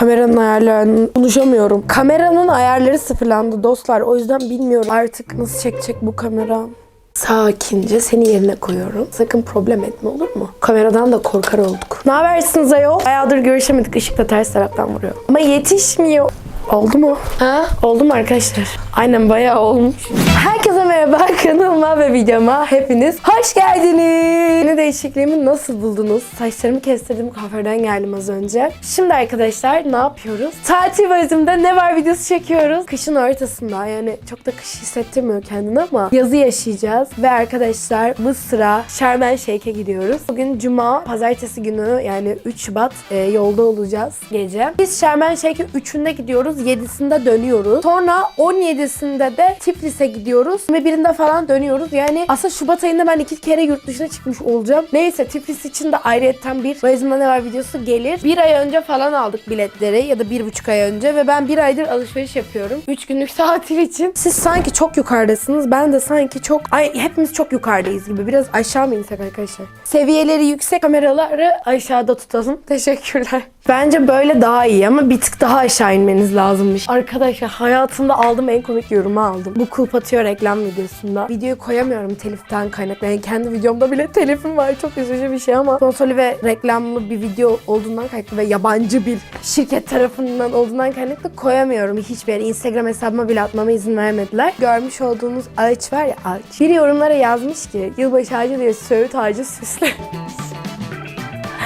Kameranın ayarlarını konuşamıyorum. Kameranın ayarları sıfırlandı dostlar. O yüzden bilmiyorum artık nasıl çekecek bu kamera. Sakince seni yerine koyuyorum. Sakın problem etme olur mu? Kameradan da korkar olduk. Ne habersiniz ayol? Bayağıdır görüşemedik. Işık da ters taraftan vuruyor. Ama yetişmiyor. Oldu mu? Ha? Oldu mu arkadaşlar? Aynen bayağı olmuş. Herkese merhaba kanalıma ve videoma hepiniz hoş geldiniz. Yeni değişikliğimi nasıl buldunuz? Saçlarımı kestirdim kahveden geldim az önce. Şimdi arkadaşlar ne yapıyoruz? Tatil valizimde ne var videosu çekiyoruz. Kışın ortasında yani çok da kış hissettirmiyor kendini ama yazı yaşayacağız. Ve arkadaşlar Mısır'a Şarmen Şeyh'e gidiyoruz. Bugün Cuma, pazartesi günü yani 3 Şubat e, yolda olacağız gece. Biz Şarmen Şeyh'in 3'ünde gidiyoruz, 7'sinde dönüyoruz. Sonra 17'sinde de Tiflis'e gidiyoruz ve birinde falan dönüyoruz. Yani aslında Şubat ayında ben iki kere yurt dışına çıkmış olacağım. Neyse Tiflis için de ayrıyetten bir valizimde ne var videosu gelir. Bir ay önce falan aldık biletleri ya da bir buçuk ay önce ve ben bir aydır alışveriş yapıyorum. Üç günlük tatil için. Siz sanki çok yukarıdasınız. Ben de sanki çok ay hepimiz çok yukarıdayız gibi. Biraz aşağı mı insek arkadaşlar? Seviyeleri yüksek kameraları aşağıda tutalım. Teşekkürler. Bence böyle daha iyi ama bir tık daha aşağı inmeniz lazımmış. Arkadaşlar hayatımda aldığım en komik yorumu aldım. Bu kulp atıyor reklam videosunda. Videoyu koyamıyorum teliften kaynaklı. Yani kendi videomda bile telifim var. Çok üzücü bir şey ama sponsorlu ve reklamlı bir video olduğundan kaynaklı ve yabancı bir şirket tarafından olduğundan kaynaklı koyamıyorum hiçbir yere. Instagram hesabıma bile atmama izin vermediler. Görmüş olduğunuz ağaç var ya ağaç. Bir yorumlara yazmış ki yılbaşı ağacı diye söğüt ağacı süsle.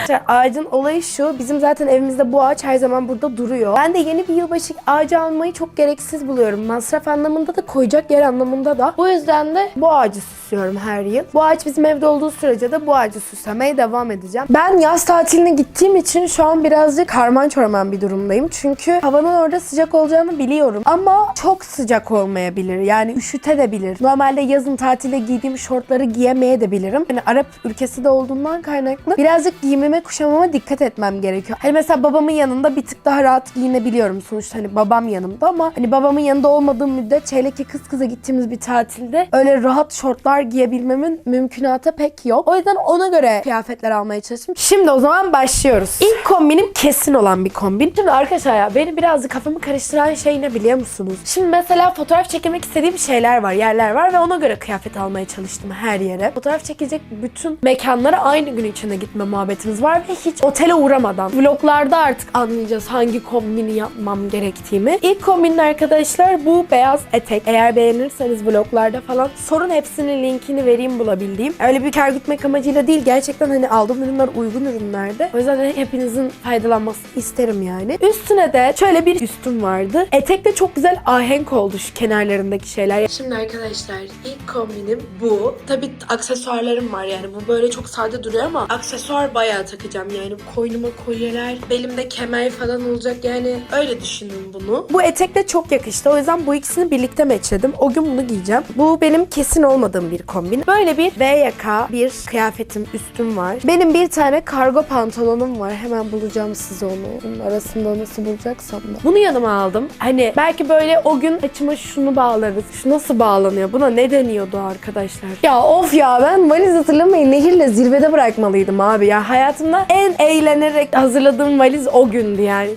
Arkadaşlar ağacın olayı şu. Bizim zaten evimizde bu ağaç her zaman burada duruyor. Ben de yeni bir yılbaşı ağacı almayı çok gereksiz buluyorum. Masraf anlamında da koyacak yer anlamında da. Bu yüzden de bu ağacı süslüyorum her yıl. Bu ağaç bizim evde olduğu sürece de bu ağacı süslemeye devam edeceğim. Ben yaz tatiline gittiğim için şu an birazcık karman çorman bir durumdayım. Çünkü havanın orada sıcak olacağını biliyorum. Ama çok sıcak olmayabilir. Yani üşütebilir. Normalde yazın tatilde giydiğim şortları giyemeyebilirim. Hani Arap ülkesi de olduğundan kaynaklı birazcık giyimime kuşamama dikkat etmem gerekiyor. Hani mesela babamın yanında bir tık daha rahat giyinebiliyorum. Sonuçta hani babam yanımda ama hani babamın yanında olmadığım müddetçe hele ki kız kıza gittiğimiz bir tatilde öyle rahat şortlar giyebilmemin mümkünatı pek yok. O yüzden ona göre kıyafetler almaya çalıştım. Şimdi o zaman başlıyoruz. İlk kombinim kesin olan bir kombin. Şimdi arkadaşlar ya beni birazcık kafamı karıştıran şey ne biliyor musunuz? Şimdi mesela fotoğraf çekilmek istediğim şeyler var, yerler var ve ona göre kıyafet almaya çalıştım her yere. Fotoğraf çekecek bütün mekanlara aynı gün içinde gitme muhabbetimiz var ve hiç otele uğramadan. Vloglarda artık anlayacağız hangi kombini yapmam gerektiğimi. İlk kombinin arkadaşlar bu beyaz etek. Eğer beğenirseniz vloglarda falan sorun hepsinin linkini vereyim bulabildiğim. Öyle bir kar gütmek amacıyla değil. Gerçekten hani aldığım ürünler uygun ürünlerdi. O yüzden hani hepinizin faydalanmasını isterim yani. Üstüne de şöyle bir üstüm vardı. Etek de çok güzel ahenk oldu şu kenarlarındaki şeyler. Şimdi arkadaşlar ilk kombinim bu. Tabii aksesuarlarım var yani. Bu böyle çok sade duruyor ama aksesuar bayağı takacağım yani. Koynuma kolyeler, belimde kemer falan olacak yani. Öyle düşünün bunu. Bu etek de çok yakıştı. O yüzden bu ikisini birlikte matchledim. O gün bunu giyeceğim. Bu benim kesin olmadığım bir kombin. Böyle bir V yaka bir kıyafetim, üstüm var. Benim bir tane kargo pantolonum var. Hemen bulacağım size onu. Onun arasında nasıl bulacaksam da. Bunu yanıma aldım. Hani belki böyle o gün saçıma şunu bağlarız. Şu nasıl bağlanıyor? Buna ne deniyordu arkadaşlar? Ya of ya ben valiz hatırlamayı nehirle zirvede bırakmalıydım abi ya. Hayatımda en eğlenerek hazırladığım valiz o gündü yani.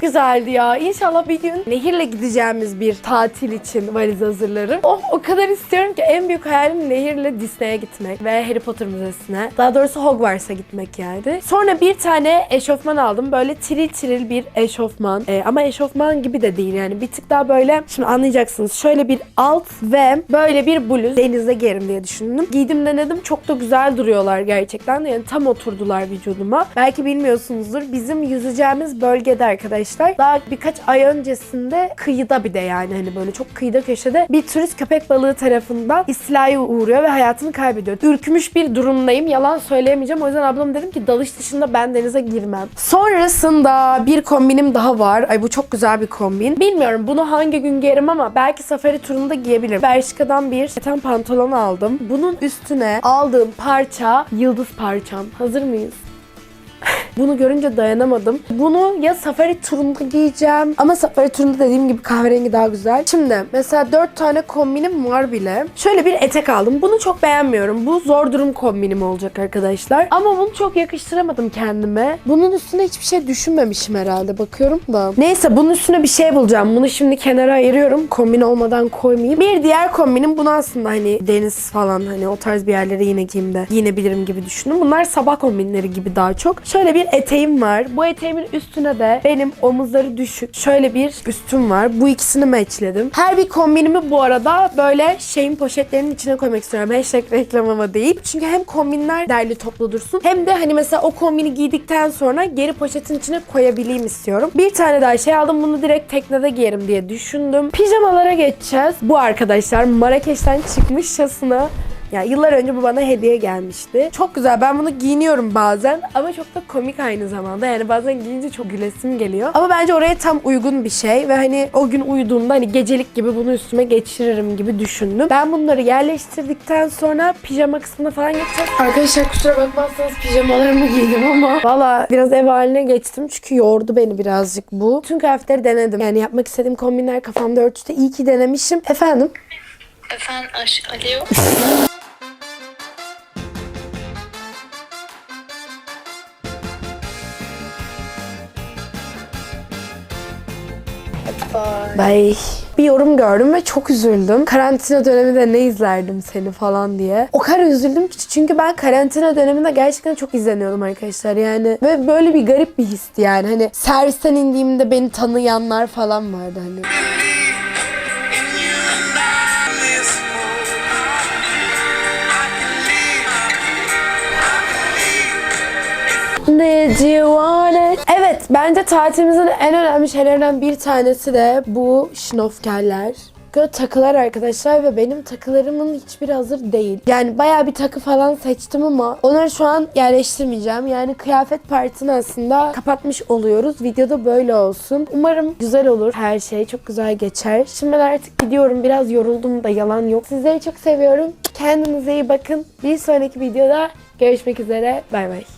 Güzeldi ya. İnşallah bir gün nehirle gideceğimiz bir tatil için valiz hazırlarım. Oh o kadar istiyorum ki en büyük hayalim nehirle Disney'e gitmek ve Harry Potter Müzesi'ne. Daha doğrusu Hogwarts'a gitmek yani. Sonra bir tane eşofman aldım. Böyle tiril tiril bir eşofman. Ee, ama eşofman gibi de değil yani. Bir tık daha böyle şimdi anlayacaksınız. Şöyle bir alt ve böyle bir bluz. Denizde giyerim diye düşündüm. Giydim denedim. Çok da güzel duruyorlar gerçekten. Yani tam oturdular vücuduma. Belki bilmiyorsunuzdur. Bizim yüzeceğimiz bölgede arkadaşlar. Daha birkaç ay öncesinde kıyıda bir de yani hani böyle çok kıyıda köşede bir turist köpek balığı tarafından istilaya uğruyor ve hayatını kaybediyor. Ürkmüş bir durumdayım. Yalan söyleyemeyeceğim. O yüzden ablam dedim ki dalış dışında ben denize girmem. Sonrasında bir kombinim daha var. Ay bu çok güzel bir kombin. Bilmiyorum bunu hangi gün giyerim ama belki safari turunda giyebilirim. Bershka'dan bir keten pantolon aldım. Bunun üstüne aldığım parça yıldız parçam. Hazır mıyız? Bunu görünce dayanamadım. Bunu ya safari turunda giyeceğim. Ama safari turunda dediğim gibi kahverengi daha güzel. Şimdi mesela 4 tane kombinim var bile. Şöyle bir etek aldım. Bunu çok beğenmiyorum. Bu zor durum kombinim olacak arkadaşlar. Ama bunu çok yakıştıramadım kendime. Bunun üstüne hiçbir şey düşünmemişim herhalde. Bakıyorum da. Neyse bunun üstüne bir şey bulacağım. Bunu şimdi kenara ayırıyorum. Kombin olmadan koymayayım. Bir diğer kombinim bunu aslında hani deniz falan hani o tarz bir yerlere yine giyimde giyinebilirim gibi düşündüm. Bunlar sabah kombinleri gibi daha çok. Şöyle bir eteğim var. Bu eteğimin üstüne de benim omuzları düşük şöyle bir üstüm var. Bu ikisini matchledim. Her bir kombinimi bu arada böyle şeyin poşetlerinin içine koymak istiyorum. Hashtag reklam ama değil. Çünkü hem kombinler derli toplu dursun hem de hani mesela o kombini giydikten sonra geri poşetin içine koyabileyim istiyorum. Bir tane daha şey aldım. Bunu direkt teknede giyerim diye düşündüm. Pijamalara geçeceğiz. Bu arkadaşlar Marrakeş'ten çıkmışçasına ya yıllar önce bu bana hediye gelmişti. Çok güzel. Ben bunu giyiniyorum bazen ama çok da komik aynı zamanda. Yani bazen giyince çok gülesim geliyor. Ama bence oraya tam uygun bir şey ve hani o gün uyuduğumda hani gecelik gibi bunu üstüme geçiririm gibi düşündüm. Ben bunları yerleştirdikten sonra pijama kısmına falan geçeceğiz. Arkadaşlar kusura bakmazsanız pijamalarımı giydim ama valla biraz ev haline geçtim çünkü yordu beni birazcık bu. Tüm kıyafetleri denedim. Yani yapmak istediğim kombinler kafamda örtüştü. İyi ki denemişim. Efendim? Efendim aş alo. Bye. Bir yorum gördüm ve çok üzüldüm. Karantina döneminde ne izlerdim seni falan diye. O kadar üzüldüm ki çünkü ben karantina döneminde gerçekten çok izleniyordum arkadaşlar yani. Ve böyle bir garip bir histi yani. Hani servisten indiğimde beni tanıyanlar falan vardı hani. Did you? Evet, bence tatilimizin en önemli şeylerinden bir tanesi de bu şnofkerler. Böyle takılar arkadaşlar ve benim takılarımın hiçbiri hazır değil. Yani bayağı bir takı falan seçtim ama onları şu an yerleştirmeyeceğim. Yani kıyafet partini aslında kapatmış oluyoruz. Videoda böyle olsun. Umarım güzel olur. Her şey çok güzel geçer. Şimdi ben artık gidiyorum. Biraz yoruldum da yalan yok. Sizleri çok seviyorum. Kendinize iyi bakın. Bir sonraki videoda görüşmek üzere. Bay bay.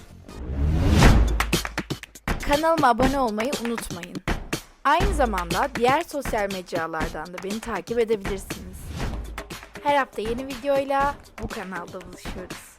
Kanalıma abone olmayı unutmayın. Aynı zamanda diğer sosyal mecralardan da beni takip edebilirsiniz. Her hafta yeni videoyla bu kanalda buluşuyoruz.